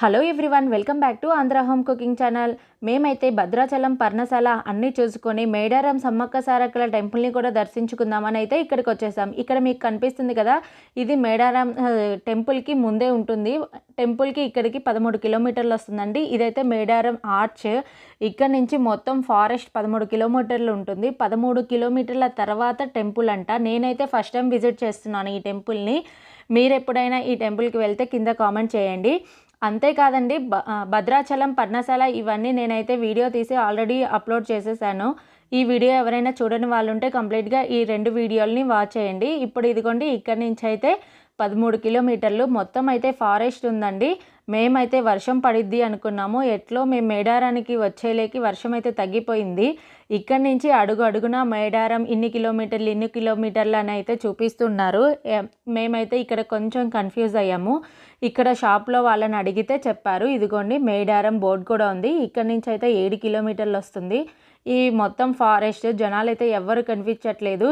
Hello everyone welcome back to Andhra home cooking channel మేమైతే భద్రాచలం పర్ణశాల అన్నీ చూసుకొని మేడారం సమ్మక్క సారక్కల టెంపుల్ని కూడా దర్శించుకుందామని అయితే ఇక్కడికి వచ్చేసాం. ఇక్కడ మీకు కనిపిస్తుంది కదా ఇది మేడారం టెంపుల్కి ముందే ఉంటుంది. టెంపుల్కి ఇక్కడికి పదమూడు కిలోమీటర్లు వస్తుందండి. ఇదైతే మేడారం ఆర్చ్. ఇక్కడ నుంచి మొత్తం ఫారెస్ట్ పదమూడు కిలోమీటర్లు ఉంటుంది. పదమూడు కిలోమీటర్ల తర్వాత టెంపుల్ అంట. నేనైతే ఫస్ట్ టైం విజిట్ చేస్తున్నాను ఈ టెంపుల్ని. మీరు ఎప్పుడైనా ఈ టెంపుల్కి వెళ్తే కింద కామెంట్ చేయండి. అంతేకాదండి భద్రాచలం పర్ణశాల ఇవన్నీ నేనైతే వీడియో తీసి ఆల్రెడీ అప్లోడ్ చేసేసాను. ఈ వీడియో ఎవరైనా చూడని వాళ్ళు ఉంటే కంప్లీట్గా ఈ రెండు వీడియోలని వాచ్ చేయండి. ఇప్పుడు ఇదిగోండి ఇక్కడి నుంచి అయితే పదమూడు కిలోమీటర్లు. మొత్తం అయితే ఫారెస్ట్ ఉందండి. మేమైతే వర్షం పడిద్ది అనుకున్నాము. ఎట్లో మేము మేడారానికి వచ్చేలేకి వర్షం అయితే తగ్గిపోయింది. ఇక్కడి నుంచి అడుగు అడుగున మేడారం ఇన్ని కిలోమీటర్లు ఇన్ని కిలోమీటర్లు అని అయితే చూపిస్తున్నారు. మేమైతే ఇక్కడ కొంచెం కన్ఫ్యూజ్ అయ్యాము. ఇక్కడ షాప్లో వాళ్ళని అడిగితే చెప్పారు. ఇదిగోండి మేడారం బోర్డు కూడా ఉంది. ఇక్కడ నుంచి అయితే ఏడు కిలోమీటర్లు వస్తుంది. ఈ మొత్తం ఫారెస్ట్ జనాలు అయితే ఎవ్వరు కనిపించట్లేదు.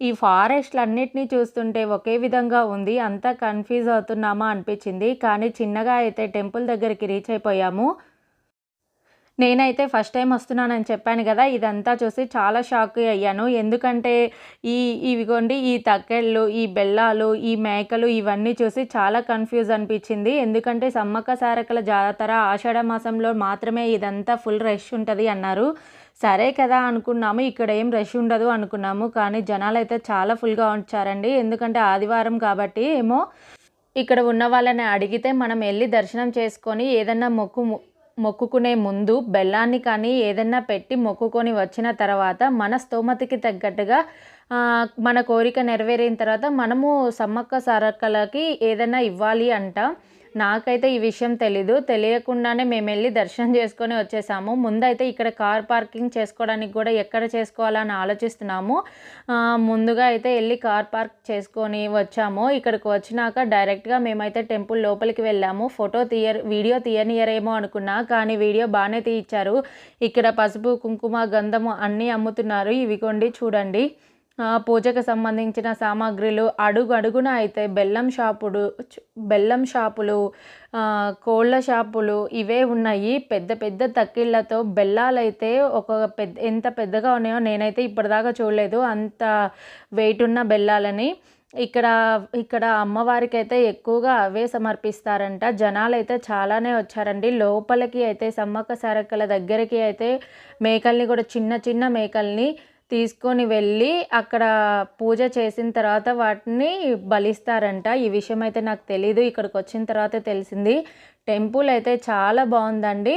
ఈ ఫారెస్ట్లన్నిటినీ చూస్తుంటే ఒకే విధంగా ఉంది. అంతా కన్ఫ్యూజ్ అవుతున్నామా అనిపించింది. కానీ చిన్నగా అయితే టెంపుల్ దగ్గరికి రీచ్ అయిపోయాము. నేనైతే ఫస్ట్ టైం వస్తున్నానని చెప్పాను కదా. ఇదంతా చూసి చాలా షాక్ అయ్యాను. ఎందుకంటే ఈ ఇవిగోండి ఈ తక్కెళ్ళు ఈ బెల్లాలు ఈ మేకలు ఇవన్నీ చూసి చాలా కన్ఫ్యూజ్ అనిపించింది. ఎందుకంటే సమ్మక్క సారకల జాతర ఆషాఢ మాసంలో మాత్రమే ఇదంతా ఫుల్ రష్ ఉంటుంది అన్నారు. సరే కదా అనుకున్నాము ఇక్కడ ఏం రష్ ఉండదు అనుకున్నాము కానీ జనాలు అయితే చాలా ఫుల్గా ఉంచారండి. ఎందుకంటే ఆదివారం కాబట్టి ఏమో ఇక్కడ ఉన్న వాళ్ళని అడిగితే మనం వెళ్ళి దర్శనం చేసుకొని ఏదన్నా మొక్కు మొక్కుకునే ముందు బెల్లాన్ని కానీ ఏదన్నా పెట్టి మొక్కుకొని వచ్చిన తర్వాత మన స్థోమతికి తగ్గట్టుగా మన కోరిక నెరవేరిన తర్వాత మనము సమ్మక్క సారక్కలకి ఏదైనా ఇవ్వాలి అంట. నాకైతే ఈ విషయం తెలీదు. తెలియకుండానే మేము వెళ్ళి దర్శనం చేసుకొని వచ్చేసాము. ముందైతే ఇక్కడ కార్ పార్కింగ్ చేసుకోవడానికి కూడా ఎక్కడ చేసుకోవాలని ఆలోచిస్తున్నాము. ముందుగా అయితే వెళ్ళి కార్ పార్క్ చేసుకొని వచ్చాము. ఇక్కడికి వచ్చినాక డైరెక్ట్గా మేమైతే టెంపుల్ లోపలికి వెళ్ళాము. ఫోటో తీయ వీడియో తీయనియరేమో అనుకున్నా కానీ వీడియో బాగానే తీయించారు. ఇక్కడ పసుపు కుంకుమ గంధము అన్నీ అమ్ముతున్నారు. ఇవి కొండి చూడండి. పూజకు సంబంధించిన సామాగ్రిలు అడుగు అడుగున అయితే బెల్లం షాపుడు బెల్లం షాపులు కోళ్ళ షాపులు ఇవే ఉన్నాయి. పెద్ద పెద్ద తక్కిళ్ళతో బెల్లాలైతే ఒక పెద్ద ఎంత పెద్దగా ఉన్నాయో నేనైతే ఇప్పటిదాకా చూడలేదు. అంత వెయిట్ ఉన్న బెల్లాలని ఇక్కడ ఇక్కడ అమ్మవారికి అయితే ఎక్కువగా అవే సమర్పిస్తారంట. జనాలు అయితే చాలానే వచ్చారండి. లోపలికి అయితే సమ్మక్క సారక్కల దగ్గరికి అయితే మేకల్ని కూడా చిన్న చిన్న మేకల్ని తీసుకొని వెళ్ళి అక్కడ పూజ చేసిన తర్వాత వాటిని బలిస్తారంట. ఈ విషయం అయితే నాకు తెలీదు. ఇక్కడికి వచ్చిన తర్వాత తెలిసింది. టెంపుల్ అయితే చాలా బాగుందండి.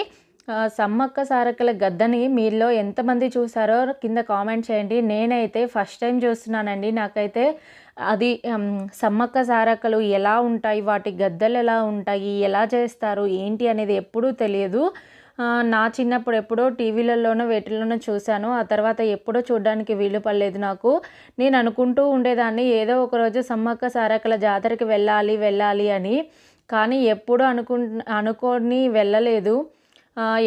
సమ్మక్క సారక్కల గద్దని మీలో ఎంతమంది చూసారో కింద కామెంట్ చేయండి. నేనైతే ఫస్ట్ టైం చూస్తున్నానండి. నాకైతే అది సమ్మక్క సారక్కలు ఎలా ఉంటాయి? వాటి గద్దలు ఎలా ఉంటాయి? ఎలా చేస్తారు? ఏంటి అనేది ఎప్పుడూ తెలియదు. నా చిన్నప్పుడు ఎప్పుడో టీవీలలోనో వేటిల్లోనో చూశాను. ఆ తర్వాత ఎప్పుడో చూడడానికి వీలు పడలేదు నాకు. నేను అనుకుంటూ ఉండేదాన్ని ఏదో ఒక రోజు సమ్మక్క సారక్కల జాతరకి వెళ్ళాలి వెళ్ళాలి అని. కానీ ఎప్పుడు అనుకు అనుకోని వెళ్ళలేదు.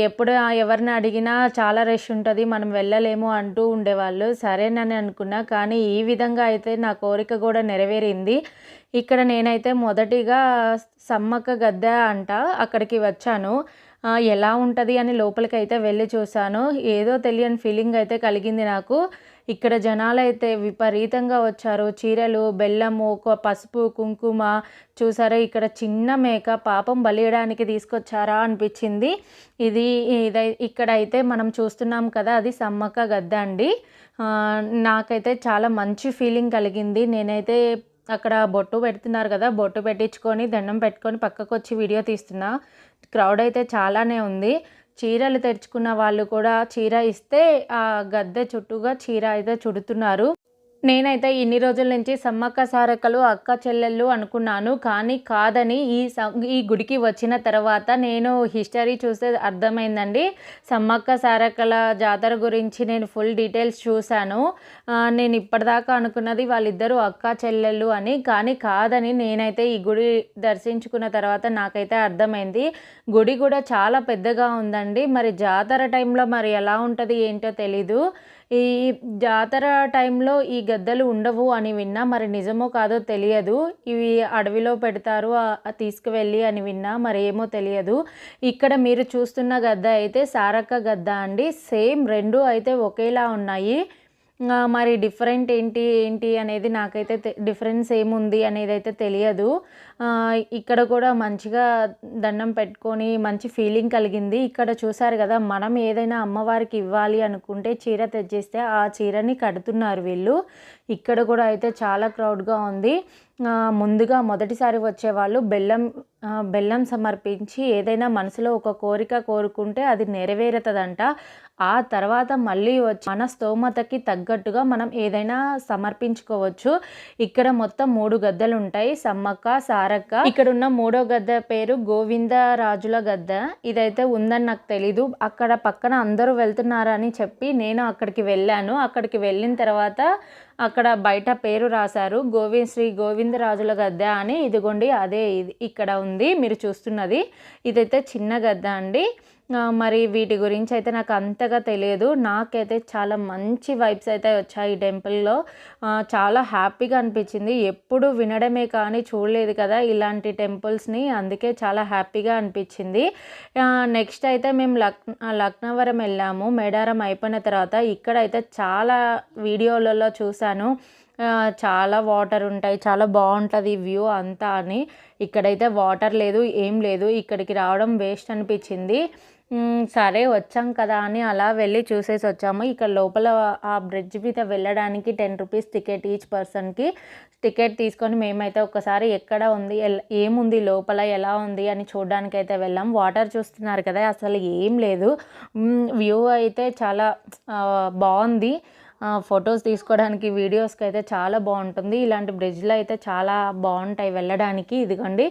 ఎప్పుడు ఎవరిని అడిగినా చాలా రష్ ఉంటుంది మనం వెళ్ళలేము అంటూ ఉండేవాళ్ళు. సరేనని అనుకున్నా కానీ ఈ విధంగా అయితే నా కోరిక కూడా నెరవేరింది. ఇక్కడ నేనైతే మొదటిగా సమ్మక్క గద్దె అంట అక్కడికి వచ్చాను. ఎలా ఉంటుంది అని లోపలికి అయితే వెళ్ళి చూశాను. ఏదో తెలియని ఫీలింగ్ అయితే కలిగింది నాకు. ఇక్కడ జనాలు అయితే విపరీతంగా వచ్చారు. చీరలు బెల్లము పసుపు కుంకుమ చూసారా? ఇక్కడ చిన్న మేక పాపం బలియడానికి తీసుకొచ్చారా అనిపించింది. ఇది ఇదై ఇక్కడ అయితే మనం చూస్తున్నాం కదా అది సమ్మక్క గద్ద అండి. నాకైతే చాలా మంచి ఫీలింగ్ కలిగింది. నేనైతే అక్కడ బొట్టు పెడుతున్నారు కదా బొట్టు పెట్టించుకొని దండం పెట్టుకొని పక్కకు వచ్చి వీడియో తీస్తున్నా. క్రౌడ్ అయితే చాలానే ఉంది. చీరలు తెచ్చుకున్న వాళ్ళు కూడా చీర ఇస్తే ఆ గద్దె చుట్టూగా చీర అయితే చుడుతున్నారు. నేనైతే ఇన్ని రోజుల నుంచి సమ్మక్క సారక్కలు అక్క చెల్లెళ్ళు అనుకున్నాను. కానీ కాదని ఈ ఈ గుడికి వచ్చిన తర్వాత నేను హిస్టరీ చూస్తే అర్థమైందండి. సమ్మక్క సారక్కల జాతర గురించి నేను ఫుల్ డీటెయిల్స్ చూశాను. నేను ఇప్పటిదాకా అనుకున్నది వాళ్ళిద్దరూ అక్క చెల్లెళ్ళు అని. కానీ కాదని నేనైతే ఈ గుడి దర్శించుకున్న తర్వాత నాకైతే అర్థమైంది. గుడి కూడా చాలా పెద్దగా ఉందండి. మరి జాతర టైంలో మరి ఎలా ఉంటుంది ఏంటో తెలీదు. ఈ జాతర టైంలో ఈ గద్దలు ఉండవు అని విన్నా మరి నిజమో కాదో తెలియదు. ఇవి అడవిలో పెడతారు తీసుకువెళ్ళి అని విన్నా మరి ఏమో తెలియదు. ఇక్కడ మీరు చూస్తున్న గద్ద అయితే సారక్క గద్ద అండి. సేమ్ రెండు అయితే ఒకేలా ఉన్నాయి. మరి డిఫరెంట్ ఏంటి ఏంటి అనేది నాకైతే డిఫరెన్స్ ఏముంది అనేది అయితే తెలియదు. ఇక్కడ కూడా మంచిగా దండం పెట్టుకొని మంచి ఫీలింగ్ కలిగింది. ఇక్కడ చూసారు కదా మనం ఏదైనా అమ్మవారికి ఇవ్వాలి అనుకుంటే చీర తెచ్చేస్తే ఆ చీరని కడుతున్నారు వీళ్ళు. ఇక్కడ కూడా అయితే చాలా క్రౌడ్గా ఉంది. ముందుగా మొదటిసారి వచ్చేవాళ్ళు బెల్లం బెల్లం సమర్పించి ఏదైనా మనసులో ఒక కోరిక కోరుకుంటే అది నెరవేరుతుందంట. ఆ తర్వాత మళ్ళీ వచ్చి మన స్తోమతకి తగ్గట్టుగా మనం ఏదైనా సమర్పించుకోవచ్చు. ఇక్కడ మొత్తం మూడు గద్దలు ఉంటాయి సమ్మక్క సారక్క. ఇక్కడ ఉన్న మూడో గద్ద పేరు గోవింద రాజుల గద్ద. ఇదైతే ఉందని నాకు తెలీదు. అక్కడ పక్కన అందరూ వెళ్తున్నారని చెప్పి నేను అక్కడికి వెళ్ళాను. అక్కడికి వెళ్ళిన తర్వాత అక్కడ బయట పేరు రాశారు. గోవింద్ శ్రీ గోవిందరాజుల గద్దె అని ఇదిగోండి అదే ఇది ఇక్కడ ఉంది మీరు చూస్తున్నది. ఇదైతే చిన్న గద్ద అండి. మరి వీటి గురించి అయితే నాకు అంతగా తెలియదు. నాకైతే చాలా మంచి వైబ్స్ అయితే వచ్చాయి ఈ టెంపుల్లో. చాలా హ్యాపీగా అనిపించింది. ఎప్పుడు వినడమే కానీ చూడలేదు కదా ఇలాంటి టెంపుల్స్ని. అందుకే చాలా హ్యాపీగా అనిపించింది. నెక్స్ట్ అయితే మేము లక్ లక్నవరం వెళ్ళాము. మేడారం అయిపోయిన తర్వాత ఇక్కడైతే చాలా వీడియోలలో చూశాను. చాలా వాటర్ ఉంటాయి. చాలా బాగుంటుంది వ్యూ అంతా అని. ఇక్కడైతే వాటర్ లేదు ఏం లేదు. ఇక్కడికి రావడం వేస్ట్ అనిపించింది. సరే వచ్చాం కదా అని అలా వెళ్ళి చూసేసి వచ్చాము. ఇక్కడ లోపల ఆ బ్రిడ్జ్ మీద వెళ్ళడానికి టెన్ రూపీస్ టికెట్ ఈచ్ పర్సన్కి టికెట్ తీసుకొని మేమైతే ఒకసారి ఎక్కడ ఉంది ఎల్- ఏముంది లోపల ఎలా ఉంది అని చూడడానికి అయితే వెళ్ళాం. వాటర్ చూస్తున్నారు కదా అసలు ఏం లేదు. వ్యూ అయితే చాలా బాగుంది. ఫొటోస్ తీసుకోవడానికి వీడియోస్కి అయితే చాలా బాగుంటుంది. ఇలాంటి బ్రిడ్జ్లో అయితే చాలా బాగుంటాయి వెళ్ళడానికి. ఇదిగోండి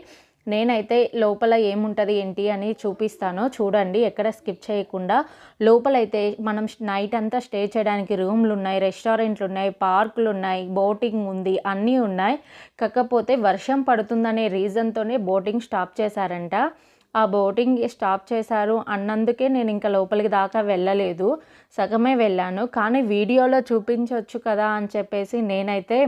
నేనైతే లోపల ఏముంటుంది ఏంటి అని చూపిస్తాను చూడండి ఎక్కడ స్కిప్ చేయకుండా. లోపలైతే మనం నైట్ అంతా స్టే చేయడానికి రూమ్లు ఉన్నాయి రెస్టారెంట్లు ఉన్నాయి పార్కులు ఉన్నాయి బోటింగ్ ఉంది అన్నీ ఉన్నాయి. కాకపోతే వర్షం పడుతుందనే రీజన్తోనే బోటింగ్ స్టాప్ చేశారంట. ఆ బోటింగ్ స్టాప్ చేశారు అన్నందుకే నేను ఇంకా లోపలికి దాకా వెళ్ళలేదు. సగమే వెళ్ళాను. కానీ వీడియోలో చూపించవచ్చు కదా అని చెప్పేసి నేనైతే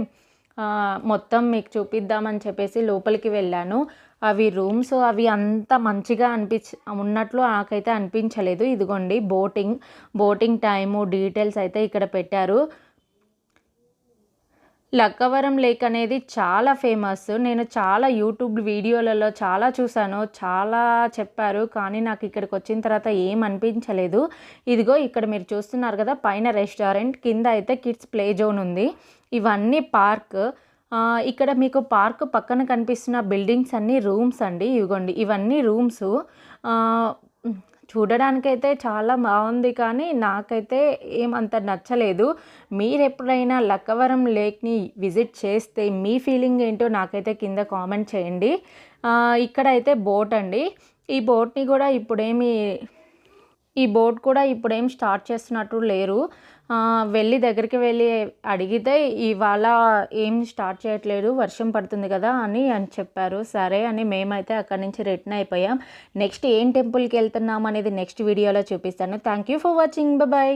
మొత్తం మీకు చూపిద్దామని చెప్పేసి లోపలికి వెళ్ళాను. అవి రూమ్స్ అవి అంత మంచిగా అనిపించ ఉన్నట్లు నాకైతే అనిపించలేదు. ఇదిగోండి బోటింగ్ బోటింగ్ టైము డీటెయిల్స్ అయితే ఇక్కడ పెట్టారు. లక్కవరం లేక్ అనేది చాలా ఫేమస్. నేను చాలా యూట్యూబ్ వీడియోలలో చాలా చూశాను చాలా చెప్పారు కానీ నాకు ఇక్కడికి వచ్చిన తర్వాత ఏం అనిపించలేదు. ఇదిగో ఇక్కడ మీరు చూస్తున్నారు కదా పైన రెస్టారెంట్ కింద అయితే కిడ్స్ ప్లే జోన్ ఉంది. ఇవన్నీ పార్క్ ఇక్కడ మీకు పార్క్ పక్కన కనిపిస్తున్న బిల్డింగ్స్ అన్నీ రూమ్స్ అండి ఇవ్వండి. ఇవన్నీ రూమ్స్. చూడడానికైతే చాలా బాగుంది కానీ నాకైతే ఏమంత నచ్చలేదు. మీరు ఎప్పుడైనా లక్కవరం లేక్ని విజిట్ చేస్తే మీ ఫీలింగ్ ఏంటో నాకైతే కింద కామెంట్ చేయండి. ఇక్కడ ఇక్కడైతే బోట్ అండి. ఈ బోట్ని కూడా ఇప్పుడేమి ఈ బోట్ కూడా ఇప్పుడేం స్టార్ట్ చేస్తున్నట్టు లేరు. వెళ్ళి దగ్గరికి వెళ్ళి అడిగితే ఇవాళ ఏం స్టార్ట్ చేయట్లేదు వర్షం పడుతుంది కదా అని అని చెప్పారు. సరే అని మేమైతే అక్కడి నుంచి రిటర్న్ అయిపోయాం. నెక్స్ట్ ఏం టెంపుల్కి వెళ్తున్నాం అనేది నెక్స్ట్ వీడియోలో చూపిస్తాను. Thank you for watching. Bye